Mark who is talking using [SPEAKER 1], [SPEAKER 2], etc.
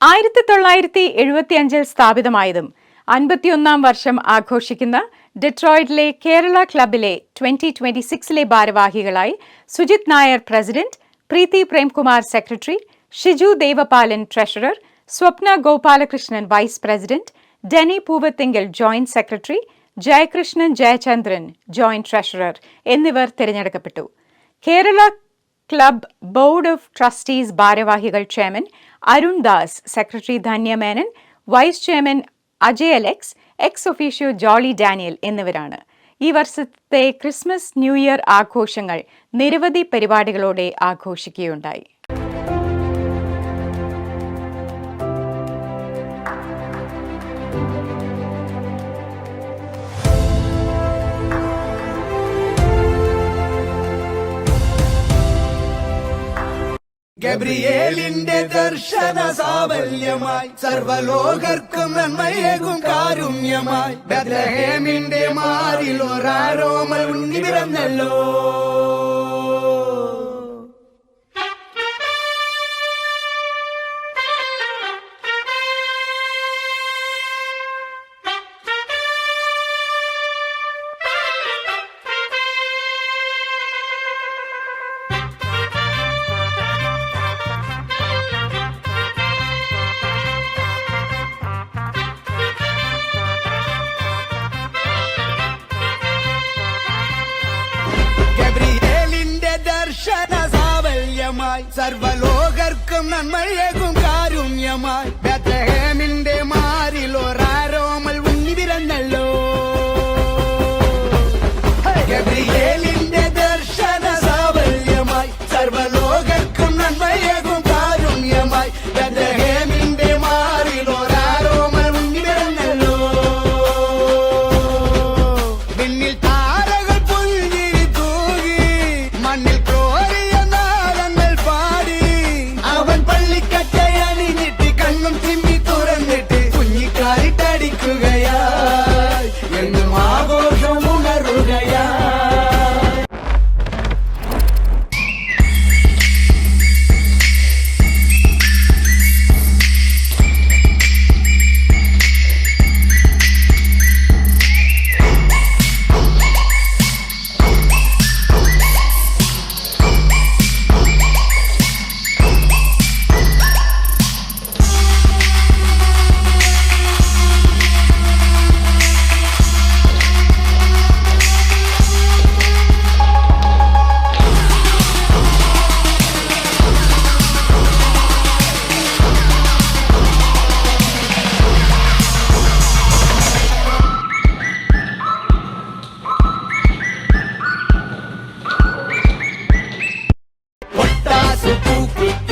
[SPEAKER 1] ആയിരത്തി തൊള്ളായിരത്തി എഴുപത്തിയഞ്ചിൽ സ്ഥാപിതമായതും അൻപത്തിയൊന്നാം വർഷം ആഘോഷിക്കുന്ന ഡെട്രോയിഡിലെ കേരള ക്ലബിലെ ട്വന്റി ട്വന്റി സിക്സിലെ ഭാരവാഹികളായി Sujith Nair president Preethi Premkumar secretary Shiju Devapalan treasurer Swapna Gopalakrishnan vice president Deni Poovathinkal joint secretary Jayakrishnan Jayachandran joint treasurer എന്നിവർ തിരഞ്ഞെടുക്കപ്പെട്ടു. Kerala club board of trustees ഭാരവാഹികൾ chairman Arun Das secretary Dhanya Menon vice chairman Ajay Alex ex officio Jolly Daniel എന്നിവരാണ്. ഈ വർഷത്തെ Christmas new year ആഘോഷങ്ങൾ നിരവധി പരിപാടികളോടെ ആഘോഷിക്കുകയുണ്ടായി.
[SPEAKER 2] ഗബ്രിയേലിന്റെ ദർശന സാവല്യമായി സർവലോകർക്കും നന്മയേകും കാരുണ്യമായി ബദ്രഹേമിന്റെ മാറിൽ ഒരാരോമൽ ഉണ്ണി പിറന്നല്ലോ സാവല്യമായി സർവലോകർക്കും നന്മയേകും കാരുണ്യമായി. ബത്തഹേമിന്റെ മാറിൽ ഒരാരോമൽ ഉണ്ണി വിരന്നല്ലോ ഗബ്രിയേലിന്റെ ദർശന സാവല്യമായി സർവലോകർക്കും നന്മയേകും കാരുണ്യമായി. nosso público.